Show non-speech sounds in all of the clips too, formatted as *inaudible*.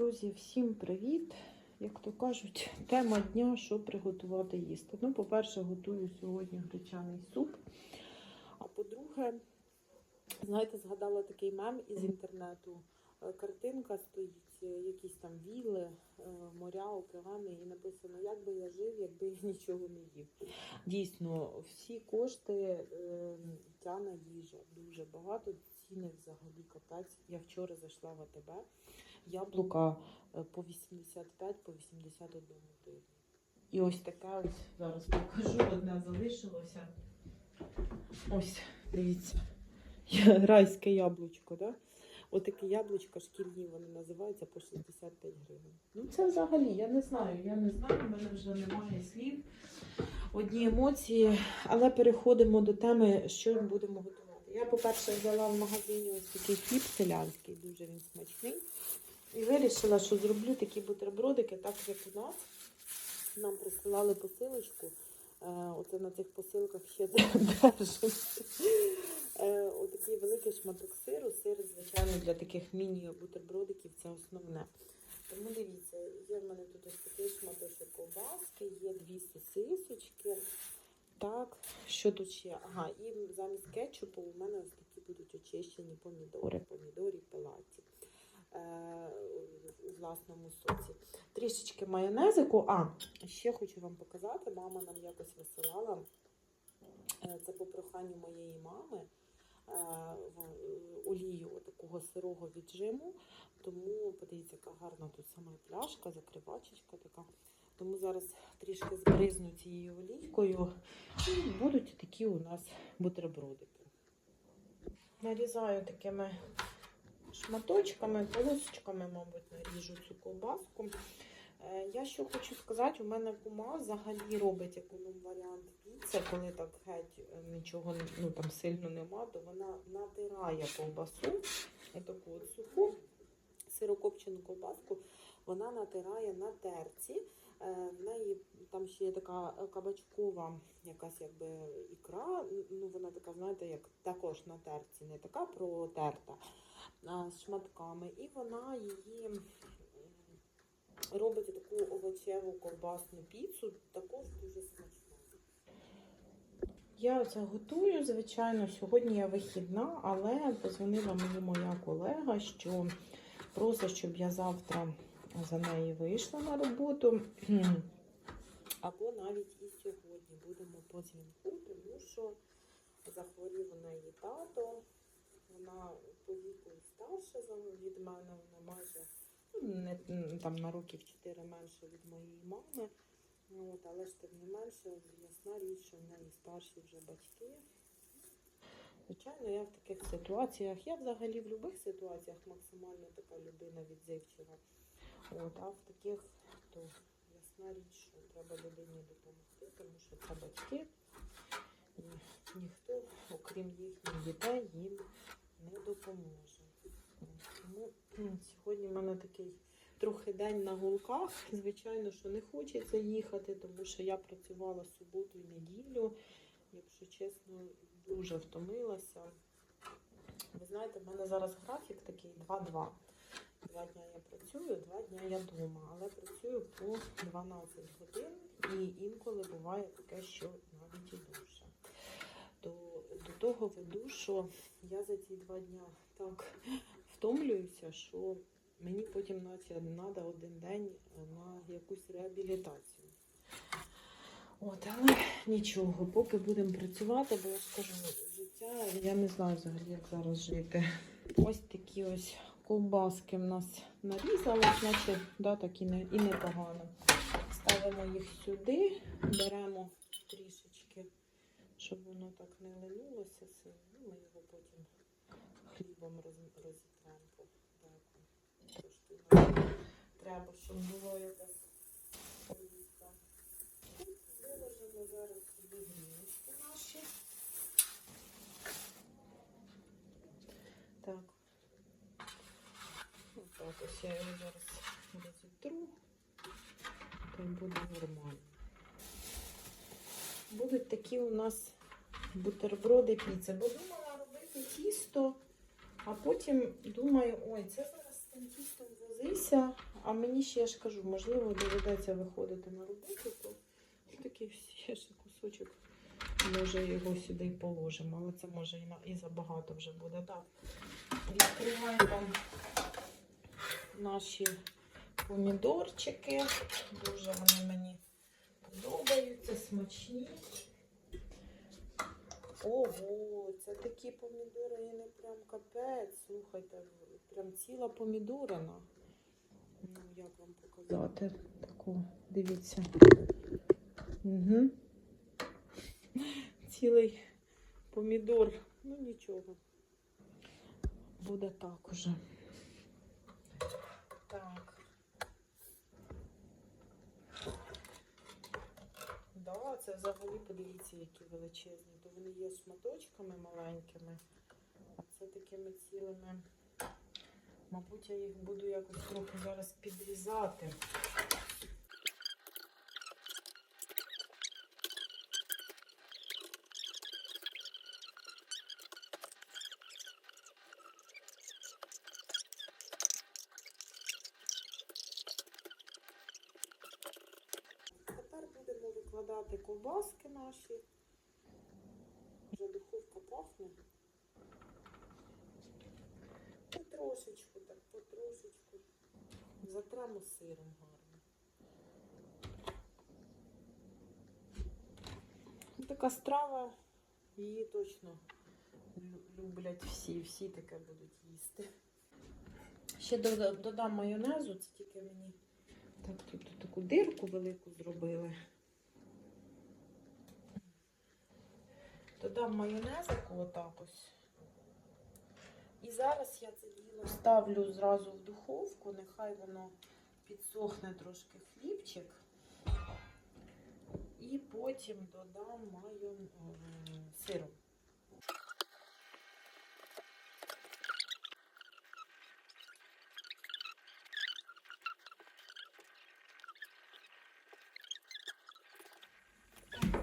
Друзі, всім привіт! Як то кажуть, тема дня, що приготувати їсти. Ну, по-перше, готую сьогодні гречаний суп. А по-друге, знаєте, згадала такий мем із інтернету. Е, Картинка стоїть, е, якісь там віли, е, моря, океани, і написано, як би я жив, якби я *laughs* нічого не їв. Дійсно, всі кошти тяне їжа дуже багато. Ціни взагалі капець. Я вчора зайшла в АТБ. Яблука е, по 85, по 81 гривень. І ось таке ось зараз покажу. Одне залишилося. Ось, дивіться. Райське яблучко, да? Отакі яблучка шкільні вони називаються по 65 гривень. Ну це взагалі, я не знаю, я не знаю, в мене вже немає слів. Одні емоції, але переходимо до теми, що ми будемо готувати. Я, по-перше, взяла в магазині ось такий хліб селянський, дуже він смачний. І вирішила, що зроблю такі бутербродики, так як у нас. Нам присилали посилочку. Е, Оце на цих посилках ще *laughs* держать. Е, Отакий великий шматок сиру. Сир, звичайно, для таких міні-бутербродиків це основне. Тому дивіться, є в мене тут ось такий шматочок ковбаски, є дві сосисочки. Так, що тут ще? Ага, і замість кетчупу у мене ось такі будуть очищені помідори, помідорі пелаті е, у власному соці. Трішечки майонезику. А, ще хочу вам показати, мама нам якось висилала. е, Це по проханню моєї мами. е, Олію такого сирого віджиму. Тому подивіться, яка гарна тут сама пляшка, закривачечка така. Тому зараз трішки збризну цією олійкою. І будуть такі у нас бутербродики. Нарізаю такими шматочками, полосочками, мабуть, наріжу цю ковбаску. Е, Я що хочу сказати, у мене кума взагалі робить економ варіант піци, коли так геть е, нічого ну, там сильно нема, то вона натирає ковбасу, таку от суху сирокопчену ковбаску, вона натирає на терці. Е, В неї там ще є така кабачкова якась якби ікра. Ну вона така, знаєте, як також на терці, не така протерта, з шматками. І вона її робить таку овочеву ковбасну піцу, також дуже смачну. Я це готую, звичайно, сьогодні я вихідна, але позвонила мені моя колега, що просить, щоб я завтра за неї вийшла на роботу. *clears throat* Або навіть і сьогодні будемо по дзвінку, тому що захворів у неї тато. Вона по віку старша від мене, вона майже ну, не, там на років 4 менше від моєї мами. От, але ж тим не менше, ясна річ, що в неї старші вже батьки. Звичайно, я в таких ситуаціях, я взагалі в будь-яких ситуаціях максимально така людина відзивчива. От, а в таких, то ясна річ, що треба людині допомогти, тому що це батьки. І ніхто, окрім їхніх дітей, їм не допоможе. Тому сьогодні в мене такий трохи день на гулках. Звичайно, що не хочеться їхати, тому що я працювала суботу і неділю. Якщо чесно, дуже втомилася. Ви знаєте, в мене зараз графік такий 2-2. Два дня я працюю, два дня я вдома, але працюю по 12 годин і інколи буває таке, що навіть і довше. То того веду, що я за ці два дня так втомлююся, що мені потім треба один день на якусь реабілітацію. От, але нічого, поки будемо працювати, бо я ж кажу, життя, я не знаю взагалі, як зараз жити. Ось такі ось ковбаски в нас нарізали, значить, да, так і, не, і непогано. Ставимо їх сюди, беремо щоб воно так не линулося сильно. Ну, Ми його потім хлібом роз, розітремо по деку. Треба, щоб було якась. Виложимо зараз сюди гріночки наші. Так. Отак ось я його зараз розітру. То буде нормально. Будуть такі у нас бутерброди піци. Бо думала робити тісто, а потім думаю, ой, це зараз з тим тістом возися, А мені ще я ж кажу, можливо, доведеться виходити на роботу, то такий ще кусочок. Може його сюди й положимо, але це може і, на, і забагато вже буде. Так. Відкриваємо наші помідорчики. Дуже вони мені подобаються, смачні. Ого, це такі помідори, і прям капець. Слухайте, прям ціла помідорина. Ну, як вам показати таку, дивіться. Угу. Цілий помідор. Ну нічого. Буде так уже. Так. Да, це взагалі подивіться, які величезні. То вони є шматочками маленькими, це такими цілими. Мабуть, я їх буду якось трохи зараз підрізати. Викладати ковбаски наші. Вже духовка пахне. Потрошечку, так потрошечку. Затремо сиром гарно. Така страва, її точно люблять всі, всі таке будуть їсти. Ще додам майонезу, це тільки мені так тут таку дирку велику зробили. Додам майонезику отак ось. І зараз я це діло ставлю зразу в духовку, нехай воно підсохне трошки хлібчик. І потім додам майон сиру.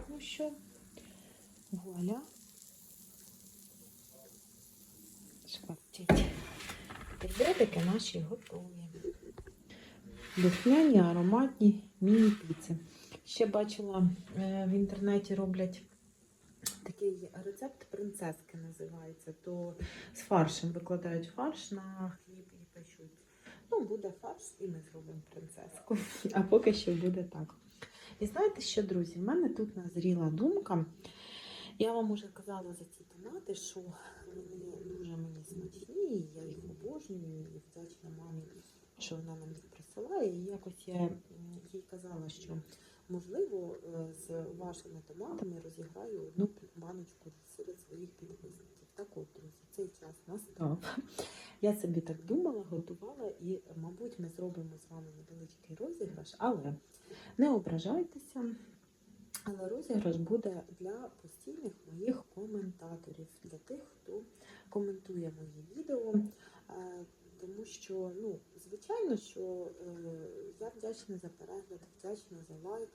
Ну що, вуаля. Шкварчить. Бутербродики наші готові. Духмяні, ароматні міні-піци. Ще бачила е, в інтернеті роблять такий рецепт принцески називається. То з фаршем викладають фарш на хліб і печуть. Ну, буде фарш, і ми зробимо принцеску. А поки що буде так. І знаєте що, друзі? В мене тут назріла думка. Я вам уже казала за ці томати, що вони дуже мені смачні, і я їх обожнюю і вдячна мамі, що вона нам їх присилає. І якось я їй казала, що можливо е, з вашими томатами розіграю одну баночку серед своїх підписників. Так от, друзі, цей час настав. *laughs* Я собі так думала, готувала, і, мабуть, ми зробимо з вами невеличкий розіграш, але не ображайтеся. Але розіграш буде для постійних моїх коментаторів, для тих, хто коментує мої відео. Е, Тому що, ну, звичайно, що е, я вдячна за перегляд, вдячна за лайк.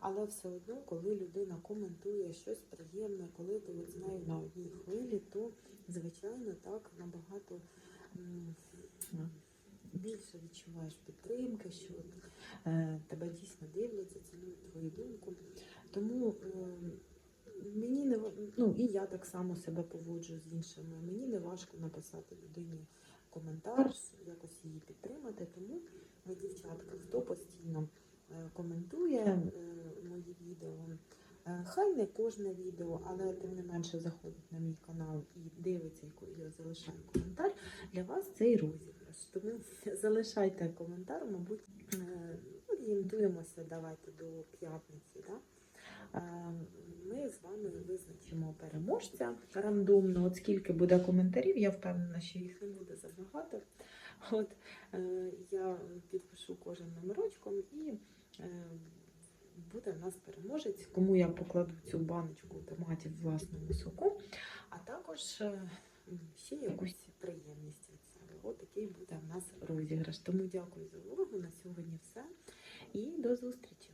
Але все одно, коли людина коментує щось приємне, коли ти з нею на одній хвилі, то звичайно так набагато більше відчуваєш підтримки, що е, тебе дійсно дивляться, цінують твою думку. Тому е, мені не ну і я так само себе поводжу з іншими. Мені не важко написати людині коментар, якось її підтримати. Тому, е, дівчатка, хто постійно е, коментує е, мої відео. е, Хай не кожне відео, але тим не менше заходить на мій канал і дивиться, я залишаю коментар. Для вас цей розіграш. Тому *laughs* залишайте коментар, мабуть, е, орієнтуємося давайте до п'ятниці. Да? Е, Ми з вами визначимо переможця рандомно. От скільки буде коментарів, я впевнена, що їх не буде забагато. От е, я підпишу кожен номерочком і е, буде в нас переможець, кому я покладу цю баночку томатів власному соку, а також ще якусь приємність від себе. От такий буде в нас розіграш. Тому дякую за увагу. На сьогодні все. І до зустрічі!